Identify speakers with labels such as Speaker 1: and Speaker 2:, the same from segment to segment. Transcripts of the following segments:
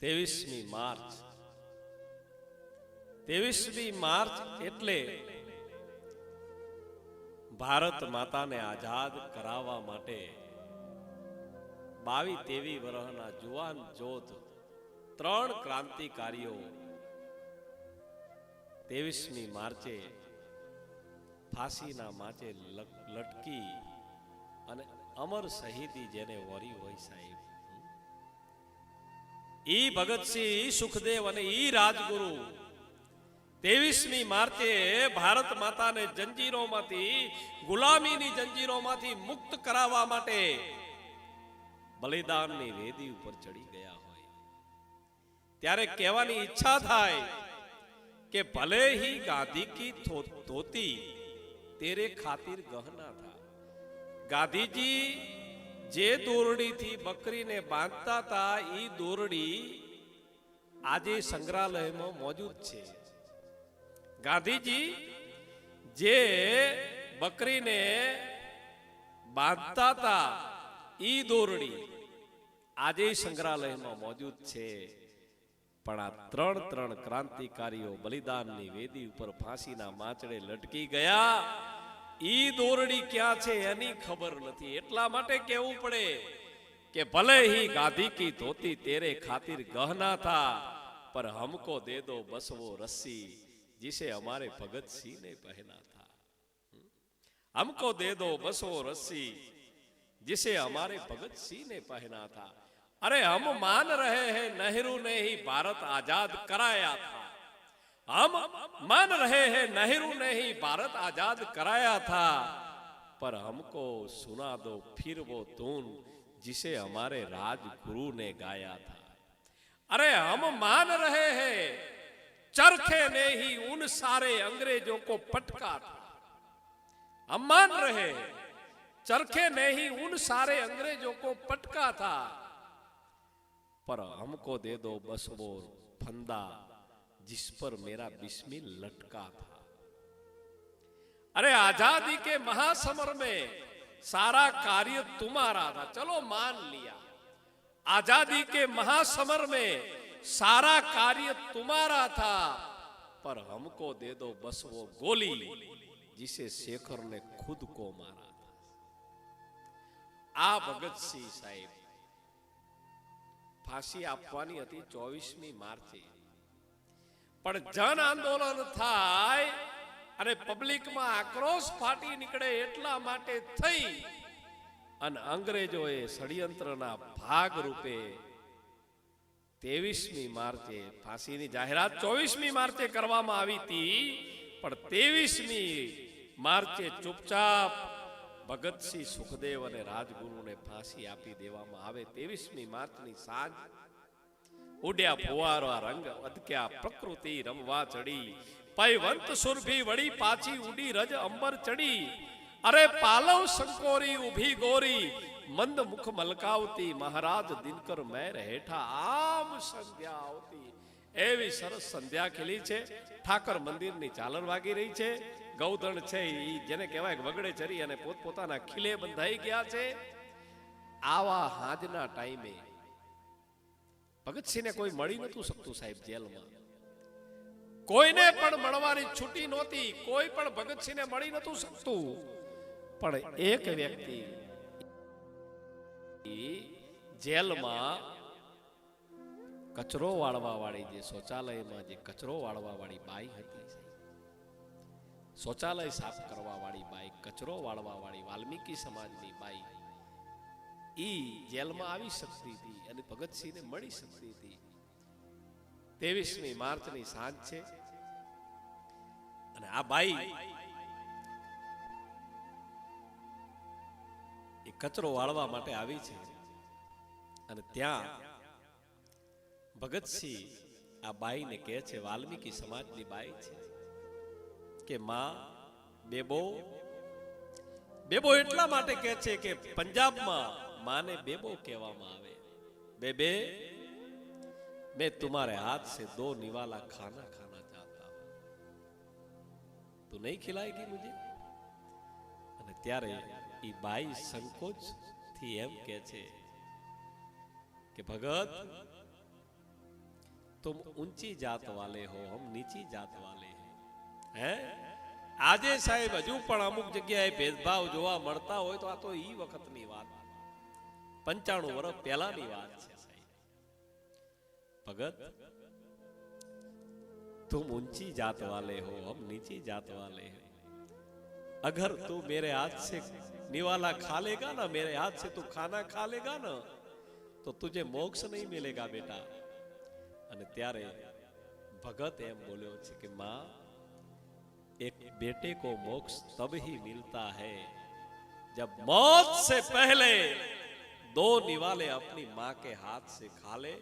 Speaker 1: ત્રેવીસમી March. ત્રેવીસમી March એટલે ભારત માતાને આઝાદ કરાવવા માટે બાવી તેવી વર્ષના જુવાન જોત ત્રણ ક્રાંતિકારીઓ ત્રેવીસમી માર્ચે ફાંસીના માચે લટ- લટકી અને અમર શહીદી જેને વરી હોય સાહેબ. ઈ ભગતસિંહ સુખદેવ અને ઈ રાજગુરુ. તેવીસમી માર્ચે ભારત માતાને જંજીરોમાંથી, ગુલામીની જંજીરોમાંથી મુક્ત કરાવવા માટે બલિદાનની વેદી ઉપર ચડી ગયા હોય. ત્યારે કહેવાની ઈચ્છા થાય કે ભલે હી ગાંધી કી ધોતી, તેરે ખાતીર ગહના થા. ગાંધીજી જે દોરડીથી બકરીને બાંધતા હતા એ દોરડી આજે સંગ્રહાલયમાં મોજૂદ છે. ગાંધીજી, જે બકરીને બાંધતા હતા એ દોરડી આજે સંગ્રહાલયમાં મોજૂદ છે. પણ આ ત્રણ ત્રણ ક્રાંતિકારીઓ બલિદાનની વેદી ઉપર ફાંસીના માચડે લટકી ગયા. ઈ દોરડી ક્યાં છે એની ખબર નથી એટલા માટે કહેવું પડે કે ભલે ही गांधी की धोती तेरे खातिर गहना था पर हमको दे दो बस वो रस्सी जिसे हमारे भगत सिंह ने पहना था हमको दे दो बस वो रस्सी जिसे हमारे भगत सिंह ने पहना था अरे हम मान रहे हैं नेहरू ने ही भारत आजाद कराया था हम मान रहे हैं, नेहरू ने ही भारत आज़ाद कराया था। पर हमको सुना दो, फिर वो धुन जिसे हमारे राजगुरु ने गाया था। अरे हम मान रहे हैं, चरखे ने ही उन सारे अंग्रेज़ों को पटका था। हम मान रहे हैं, चरखे ने ही उन सारे अंग्रेज़ों को पटका था। पर हमको दे दो बस वो फंदा। जिस पर मेरा बिस्मिल लटका था अरे आजादी के महासमर में सारा कार्य तुम्हारा था चलो मान लिया आजादी के महासमर में सारा कार्य तुम्हारा था पर हमको दे दो बस वो गोली जिसे शेखर ने खुद को मारा था આ ભગતસિંહ સાહેબ ફાંસી આપવાની હતી ચોવીસમી માર્ચે પણ જન આંદોલન થાય અને પબ્લિકમાં આક્રોશ ફાટી નીકળે એટલા માટે થઈ. અને અંગ્રેજોએ ષડયંત્રના ભાગ રૂપે તેવીસમી માર્ચે ફાંસીની જાહેરાત ચોવીસમી માર્ચે કરવામાં આવી હતી. પણ તેવીસમી માર્ચે ચૂપચાપ ભગતસિંહ સુખદેવ અને રાજગુરુને ફાંસી આપી દેવામાં આવે. તેવીસમી માર્ચની સાંજ ઉડ્યા ફુવારો રંગ અદક્યા પ્રકૃતિ રમવા ચડી. પૈવંત સુરભી વળી પાછી ઉડી રજ અંબર ચડી. અરે પાલવ સંકોરી ઊભી ગોરી. મંદ મુખ મલકાવતી મહારાજ દિનકર મેર હેઠા આમ સંધ્યા આવતી. એવી સરસ સંધ્યા ખીલી છે. ઠાકર મંદિરની ચાલર વાગી રહી છે. ગૌધણ છે ઈ, જેને કહેવાય વગડે ચરી અને પોતપોતાના ખીલે બંધાઈ ગયા છે. આવા હાજના ટાઈમે ભગતસિંહને કોઈ મળી નતું શકતું સાહેબ જેલમાં. કોઈને પણ મળવાની છૂટી નહોતી, કોઈ પણ ભગતસિંહને મળી નતું શકતું. પણ એક વ્યક્તિ જેલમાં કચરો વાળવા વાળી જે શૌચાલયમાં જે કચરો વાળવા વાળી બાઈ હતી, શૌચાલય સાફ કરવા વાળી બાઈ, કચરો વાળવા વાળી વાલ્મીકી સમાજની બાઈ ઈ જેલમાં આવી શકતી હતી અને ભગતસિંહને મળી શકતી હતી. ત્રેવીસમી માર્ચની સાંજ છે. અને આ બાઈ એ કચરો વાળવા માટે આવી છે. અને ત્યાં ભગતસિંહ આ બાઈને કહે છે, વાલ્મીકી સમાજની બાઈ છે. કે માં, બેબો બેબો એટલા માટે કહે છે કે પંજાબમાં માને બેબો કહેવામાં આવે બેબે मैं तुम्हारे हाथ से दो निवाला खाना खाना चाहता हूं तू नहीं खिलाएगी मुझे અને ત્યારે ઈ બાઈ સંકોચ થી એમ કે છે કે ભગત तुम ऊंची जात वाले हो हम નીચી જાત વાલે હે આજે સાહેબ હજુ પણ અમુક જગ્યાએ ભેદભાવ જોવા મળતા હોય તો આ તો ઈ વખતની વાત પંચાણું વર્ષ પહેલાની વાત છે સાહેબ ભગત तुम ऊंची जात वाले हो हम नीची जात वाले हैं अगर तू मेरे हाथ से निवाला खा लेगा ना मेरे हाथ से तू खाना खा लेगा ना तो तुझे मोक्ष नहीं मिलेगा बेटा અને ત્યારે ભગત એમ બોલ્યો છે કે માં एक बेटे को मोक्ष तब ही मिलता है जब मौत से पहले दो निवाले अपनी माँ के हाथ से खा ले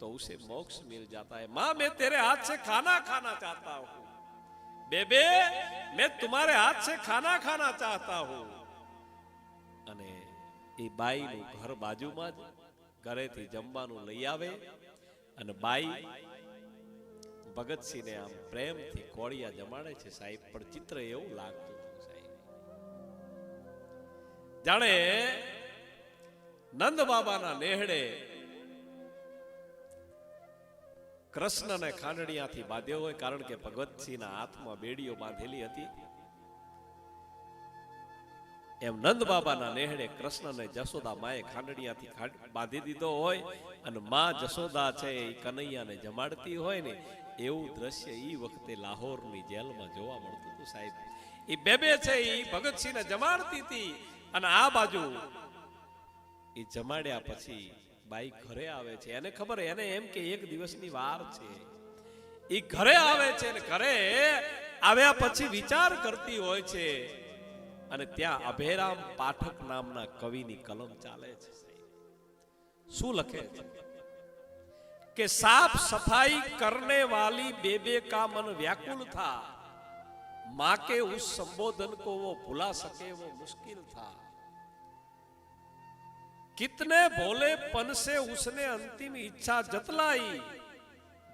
Speaker 1: तो उसे मोक्ष मिल जाता है माँ मैं तेरे हाथ से खाना खाना चाहता हूँ बेबे मैं तुम्हारे हाथ से खाना खाना चाहता हूँ અને એ બાઈનું ઘર બાજુમાં જ ઘરેથી જમવાનું લઈ આવે અને બાઈ ભગતસિંહને આમ પ્રેમથી કોળિયા જમાડે છે સાહેબ પણ ચિત્ર એવું લાગતું હતું સાહેબ જાણે નંદ બાબાના નેહડે કૃષ્ણને ખાંડણીયાથી બાંધ્યો હોય, કારણ કે ભગવતસિંહના હાથમાં બેડીઓ બાંધેલી હતી. એમ નંદ બાબાના નેહડે કૃષ્ણને જશોદા માએ ખાંડણીયાથી બાંધી દીધો હોય અને માં જશોદા છે એ કનૈયાને જમાડતી હોય ને, એવું દ્રશ્ય ઈ વખતે લાહોરની જેલમાં જોવા મળતું હતું સાહેબ. એ બેબે છે એ ભગતસિંહને જમાડતી હતી અને આ બાજુ એ જમાડ્યા પછી બાઈ ઘરે આવે છે. એને ખબર, એને એમ કે એક દિવસની વાર છે. એ ઘરે આવે છે ને ઘરે આવ્યા પછી વિચાર કરતી હોય છે. અને ત્યાં અભેરામ પાઠક નામના કવિની કલમ ચાલે છે. શું લખે છે? કે સાફ સફાઈ કરને વાલી બેબે કા મન વ્યાકુલ થા. માં કે ઉસ સંબોધન કો વો ભુલા સકે વો મુશ્કિલ થા. कितने भोलेपन से उसने अंतिम इच्छा जतलाई।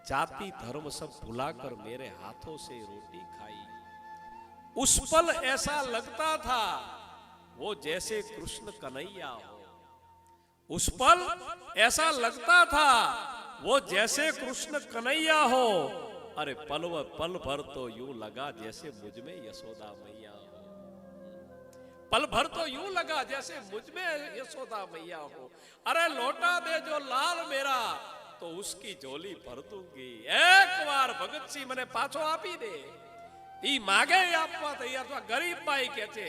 Speaker 1: जाति धर्म सब भुलाकर मेरे हाथों से रोटी खाई। उस पल ऐसा लगता था, वो जैसे कृष्ण कन्हैया हो। उस पल ऐसा लगता था, वो जैसे कृष्ण कन्हैया हो। अरे पल व पल भर तो यूँ लगा जैसे मुझमें यशोदा मैया हो। पल भर तो यूं लगा जैसे मुझ में यशोदा मैया हो अरे लौटा दे जो लाल मेरा तो उसकी झोली भर दूंगी एक बार भगत सिंह મને પાછો આપી દે ઈ માગે ઈ આપવા તૈયાર તો આ ગરીબ બાઈ કે છે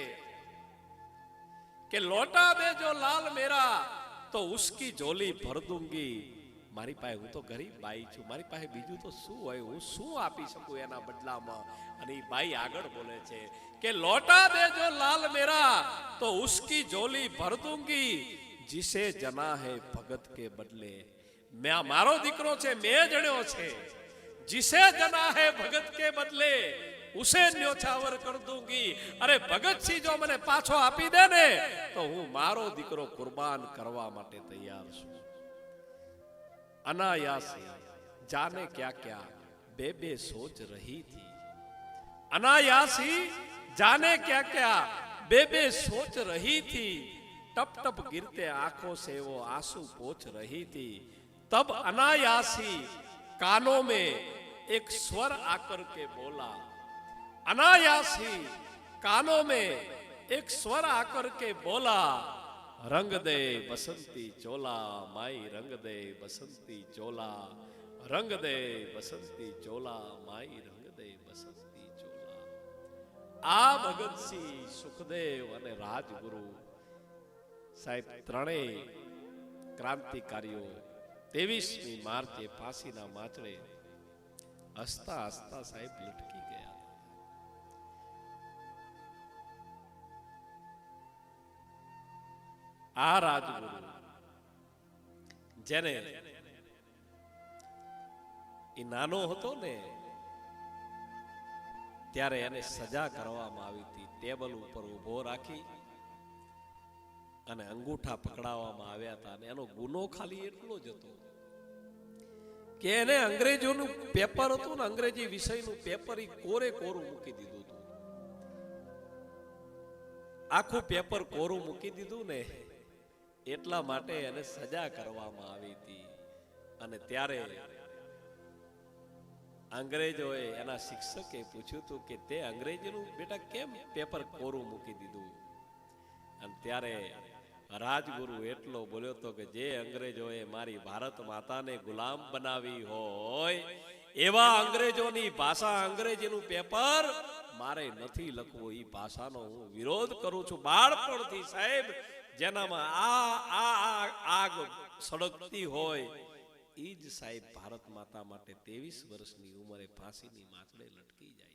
Speaker 1: કે લોટા દે જો લાલ મેરા તો ઉસકી ઝોલી ભર દૂંગી મારી પાસે હું તો ગરીબ બાઈ છું, મારી પાસે બીજું તો શું હોય? હું શું આપી શકું એના બદલામાં? અને એ બાઈ આગળ બોલે છે કે, લોટા દેજો લાલ મેરા, તો ઉસકી જોલી ભર દૂંગી, જીસે જના હે ભગત કે બદલે. મેં મારો દીકરો છે, મેં જણ્યો છે. જીસે જના હે ભગત કે બદલે, ઉસે ન્યોછાવર કર દૂંગી. અરે ભગતસિંહ જો મને પાછો આપી દે ને, તો હું મારો દીકરો કુરબાન કરવા માટે તૈયાર છું. अनायास जाने क्या क्या बेबे सोच रही थी। अनायास ही जाने क्या क्या बेबे सोच रही थी। टप टप गिरते आँखों से वो आँसू पोछ रही थी। तब अनायासी कानों में एक स्वर आकर के बोला, अनायासी कानों में एक स्वर आकर के बोला રંગ દે બસંતી ચોલા, માઈ રંગ દે બસંતી ચોલા. રંગ દે બસંતી ચોલા, માઈ રંગ દે બસંતી ચોલા. આ ભગતસિંહ સુખદેવ અને રાજગુરુ સાહેબ ત્રણેય ક્રાંતિકારીઓ ત્રેવીસમી માર્ચે ફાંસીના માચડે હસતા હસતા સાહેબ લટકી આ રાજગુરુ જેને એ નાનો હતો ને, ત્યારે એને સજા કરવામાં આવી હતી. ટેબલ ઉપર ઊભો રાખી અને અંગૂઠા પકડાવવામાં આવ્યા હતા અને એનો ગુનો ખાલી એટલો જ હતો કે એને અંગ્રેજોનું પેપર હતું ને, અંગ્રેજી વિષયનું પેપર એ કોરે કોરું મૂકી દીધું હતું. આખું પેપર કોરું મૂકી દીધું ને એટલા માટે એને સજા કરવામાં આવી હતી. અને ત્યારે અંગ્રેજોએ એના શિક્ષકે પૂછ્યું હતું કે તે અંગ્રેજીનું બેટા કેમ પેપર કોરું મૂકી દીધું? અને ત્યારે રાજગુરુ એટલો બોલ્યો તો કે જે અંગ્રેજોએ મારી ભારત માતાને ગુલામ બનાવી હોય, એવા અંગ્રેજોની ભાષા અંગ્રેજીનું પેપર મારે નથી લખવું. એ ભાષાનો હું વિરોધ કરું છું. બાળપણથી સાહેબ જેનામાં આ આ આગ સળગતી હોય એ જ સાહેબ ભારત માતા માટે ત્રેવીસ વર્ષની ઉંમરે ફાંસીની માછડે લટકી જાય.